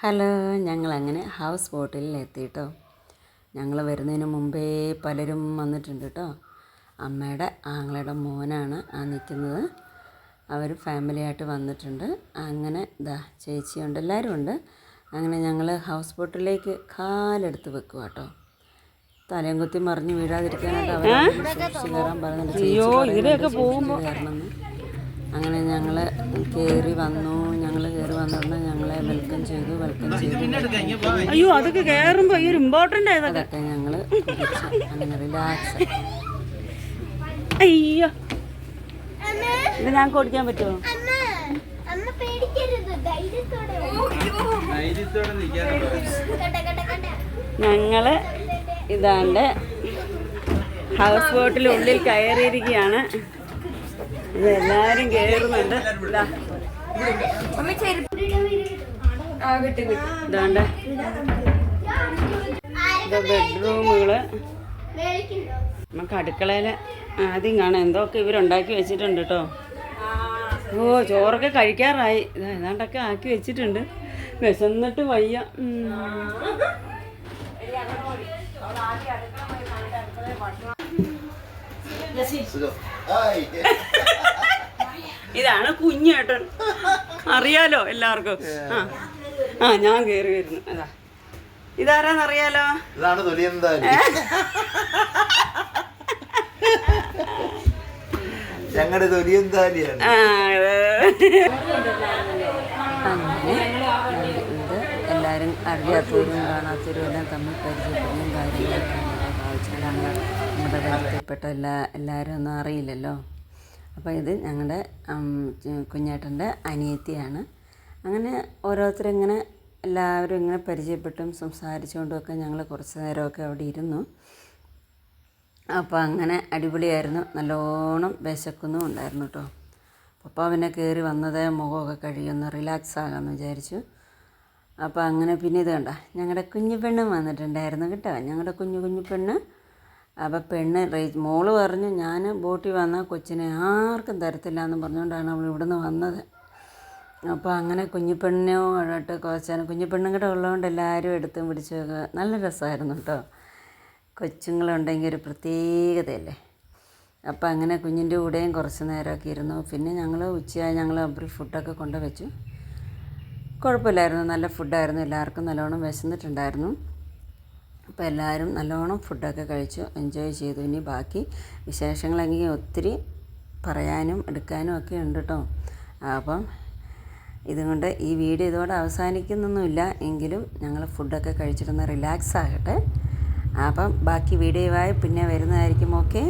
Hello ഞങ്ങളങ്ങനെ house ബോട്ടിൽ എത്തിയിട്ടോ ഞങ്ങൾ വരുന്നതിന് മുമ്പേ പലരും വന്നിട്ടുണ്ട് കേട്ടോ അമ്മയുടെ ആങ്ങളയുടെ മോനാണ് ആ നിൽക്കുന്നത് അവർ ഫാമിലിയായിട്ട് വന്നിട്ടുണ്ട്. അങ്ങനെ ഇതാ ചേച്ചിയുണ്ട് എല്ലാവരും ഉണ്ട്. അങ്ങനെ ഞങ്ങൾ ഹൗസ് ബോട്ടിലേക്ക് കാലെടുത്ത് വെക്കുക കേട്ടോ തലയും കുത്തി മറിഞ്ഞ് വീഴാതിരിക്കാനായിട്ട് അവർ കയറാൻ പറഞ്ഞിട്ട് കയറണമെന്ന് അങ്ങനെ ഞങ്ങൾ കയറി വന്നു. ഞങ്ങൾ കയറി വന്നിട്ട് ഞങ്ങളെ വെൽക്കം ചെയ്തു വെൽക്കം ചെയ്തു. അയ്യോ അതൊക്കെ കേറുമ്പോ ഈ ഒരു ഇമ്പോർട്ടന്റ് ആയതൊക്കെ. അതൊക്കെ ഞങ്ങൾ അങ്ങനെ റിലാക്സ് അയ്യോ. ഇത് ഞാൻ ഓടിക്കാൻ പറ്റുമോ? അമ്മ അമ്മ പേടിക്കരുത്. ധൈര്യത്തോടെ കണ്ട കണ്ട കണ്ട ഞങ്ങൾ ഇതാണ്ട് ഹൗസ് ബോട്ടിൽ ഉള്ളിൽ കയറിയിരിക്കുകയാണ്. ഇത് എല്ലാരും കേറുന്നുണ്ട് ഇതാ ഇതാണ്ട്. ഇത് ബെഡ്റൂമുകൾ. നമുക്ക് അടുക്കളയിൽ ആദ്യം കാണാം. എന്തൊക്കെ ഇവരുണ്ടാക്കി വെച്ചിട്ടുണ്ട് കേട്ടോ ഓ ചോറൊക്കെ കഴിക്കാറായി. ഏതാണ്ടൊക്കെ ആക്കി വെച്ചിട്ടുണ്ട്. വിശന്നിട്ട് വയ്യ. ഉം. ഇതാണ് കുഞ്ഞേട്ടൻ. അറിയാലോ എല്ലാവർക്കും. ആ ആ ഞാൻ കേറി വരുന്നു. അതാ. ഇതാരാന്നറിയാലോ ഇതാണ് ഞങ്ങളുടെ തൊലിയന്താലിയാണ് എല്ലാവരും അറിയാത്തവരും കാണാത്തവരും എല്ലാം തമ്മിൽ പരിചയപ്പെടുന്ന കാര്യങ്ങളൊക്കെ ഞങ്ങൾ നമ്മുടെ ബന്ധപ്പെട്ട എല്ലാ എല്ലാവരും ഒന്നും അറിയില്ലല്ലോ. അപ്പോൾ ഇത് ഞങ്ങളുടെ കുഞ്ഞേട്ടന്റെ അനിയത്തിയാണ്. അങ്ങനെ ഓരോരുത്തരിങ്ങനെ എല്ലാവരും ഇങ്ങനെ പരിചയപ്പെട്ടും സംസാരിച്ചുകൊണ്ടുമൊക്കെ ഞങ്ങൾ കുറച്ച് നേരമൊക്കെ അവിടെ ഇരുന്നു. അപ്പോൾ അങ്ങനെ അടിപൊളിയായിരുന്നു. നല്ലോണം വിശക്കുന്നും ഉണ്ടായിരുന്നു കേട്ടോ. പപ്പ പിന്നെ കയറി വന്നത് മുഖമൊക്കെ കഴിയൊന്ന് റിലാക്സ് ആകാമെന്ന് വിചാരിച്ചു. അപ്പോൾ അങ്ങനെ പിന്നെ ഇത് കണ്ട ഞങ്ങളുടെ കുഞ്ഞു പെണ്ണ് വന്നിട്ടുണ്ടായിരുന്നു കേട്ടോ. ഞങ്ങളുടെ കുഞ്ഞു കുഞ്ഞു പെണ്ണ് അപ്പോൾ പെണ്ണ് മോൾ പറഞ്ഞു ഞാൻ ബോട്ടിൽ വന്ന കൊച്ചിനെ ആർക്കും തരത്തില്ല എന്ന് പറഞ്ഞുകൊണ്ടാണ് അവൾ ഇവിടുന്ന് വന്നത്. അപ്പോൾ അങ്ങനെ കുഞ്ഞിപ്പെണ്ണിനോ ആയിട്ട് കുറച്ചാണ് കുഞ്ഞിപ്പെണ്ണും കൂടെ ഉള്ളതുകൊണ്ട് എല്ലാവരും എടുത്തും പിടിച്ചൊക്കെ നല്ല രസമായിരുന്നു കേട്ടോ. കൊച്ചുങ്ങളുണ്ടെങ്കിൽ ഒരു പ്രത്യേകതയല്ലേ. അപ്പോൾ അങ്ങനെ കുഞ്ഞിന്റെ കൂടെയും കുറച്ച് നേരമൊക്കെ ഇരുന്നു. പിന്നെ ഞങ്ങൾ ഉച്ചയായി ഞങ്ങൾ അബ്രി ഫുഡൊക്കെ കൊണ്ട് വെച്ചു കുഴപ്പമില്ലായിരുന്നു. നല്ല ഫുഡായിരുന്നു. എല്ലാവർക്കും നല്ലോണം വിശന്നിട്ടുണ്ടായിരുന്നു. അപ്പോൾ എല്ലാവരും നല്ലോണം ഫുഡൊക്കെ കഴിച്ചു എൻജോയ് ചെയ്തു. ഇനി ബാക്കി വിശേഷങ്ങളെങ്കിൽ ഒത്തിരി പറയാനും എടുക്കാനും ഒക്കെ ഉണ്ട് കേട്ടോ അപ്പം ഇതുകൊണ്ട് ഈ വീഡിയോ ഇതോടെ അവസാനിക്കുന്നൊന്നുമില്ല. എങ്കിലും ഞങ്ങൾ ഫുഡൊക്കെ കഴിച്ചിട്ടൊന്ന് റിലാക്സ് ആകട്ടെ. അപ്പം ബാക്കി വീഡിയോ ആയി പിന്നെ വരുന്നതായിരിക്കും. ഓക്കെ